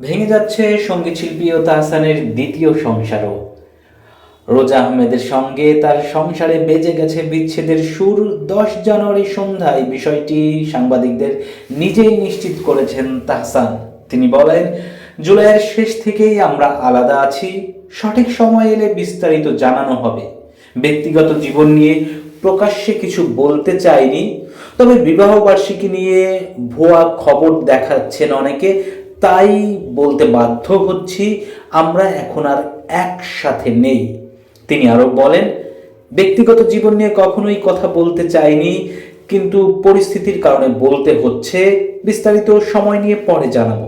ভেঙে যাচ্ছে সংগীত শিল্পী ও তাহসানের দ্বিতীয় সংসারও। রোজা আহমেদের সঙ্গে তার সংসারে বেজে গেছে বিচ্ছেদের সুর। দশ জানুয়ারি সন্ধ্যায় বিষয়টি সাংবাদিকদের নিজেই নিশ্চিত করেছেন তাহসান। তিনি বলেন, জুলাইয়ের শেষ থেকেই আমরা আলাদা আছি। সঠিক সময় এলে বিস্তারিত জানানো হবে। ব্যক্তিগত জীবন নিয়ে প্রকাশ্যে কিছু বলতে চাইনি, তবে বিবাহ বার্ষিকী নিয়ে ভুয়া খবর দেখাচ্ছেন অনেকে। তাই বলতে বাধ্য হচ্ছি, আমরা এখন আর একসাথে নেই। তিনি আরও বলেন, ব্যক্তিগত জীবন নিয়ে কখনোই কথা বলতে চাইনি, কিন্তু পরিস্থিতির কারণে বলতে হচ্ছে, বিস্তারিত সময় নিয়ে পরে জানাব।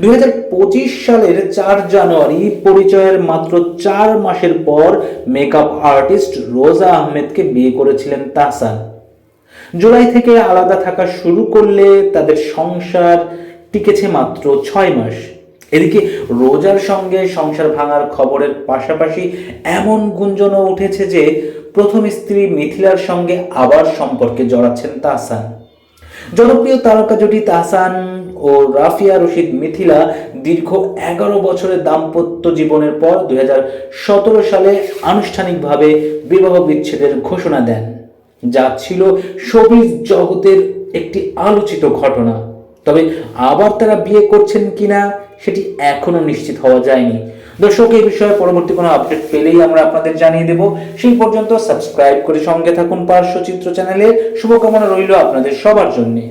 দুই হাজার পঁচিশ সালের চার জানুয়ারি, পরিচয়ের মাত্র চার মাসের পর মেকআপ আর্টিস্ট রোজা আহমেদকে বিয়ে করেছিলেন তাহসান। জুলাই থেকে আলাদা থাকা শুরু করলে তাদের সংসার টিকেছে মাত্র ছয় মাস। এদিকে রোজার সঙ্গে সংসার ভাঙার খবরের পাশাপাশি এমন গুঞ্জনও উঠেছে যে প্রথম স্ত্রী মিথিলার সঙ্গে আবার সম্পর্কে জড়াচ্ছেন তাহসান। জনপ্রিয় তারকা জুটি তাহসান ও রাফিয়া রশিদ মিথিলা দীর্ঘ এগারো বছরের দাম্পত্য জীবনের পর দু হাজার সতেরো সালে আনুষ্ঠানিকভাবে বিবাহ বিচ্ছেদের ঘোষণা দেন, যা ছিল শোবিজ জগতের একটি আলোচিত ঘটনা। তবে আবার তারা বিয়ে করছেন কিনা সেটি এখনও নিশ্চিত হওয়া যায়নি। দর্শক, এই বিষয়ে পরবর্তী কোনো আপডেট পেলেই আমরা আপনাদের জানিয়ে দেব। সেই পর্যন্ত সাবস্ক্রাইব করে সঙ্গে থাকুন পার্শ্বচিত্র চ্যানেলে। শুভকামনা রইল আপনাদের সবার জন্যে।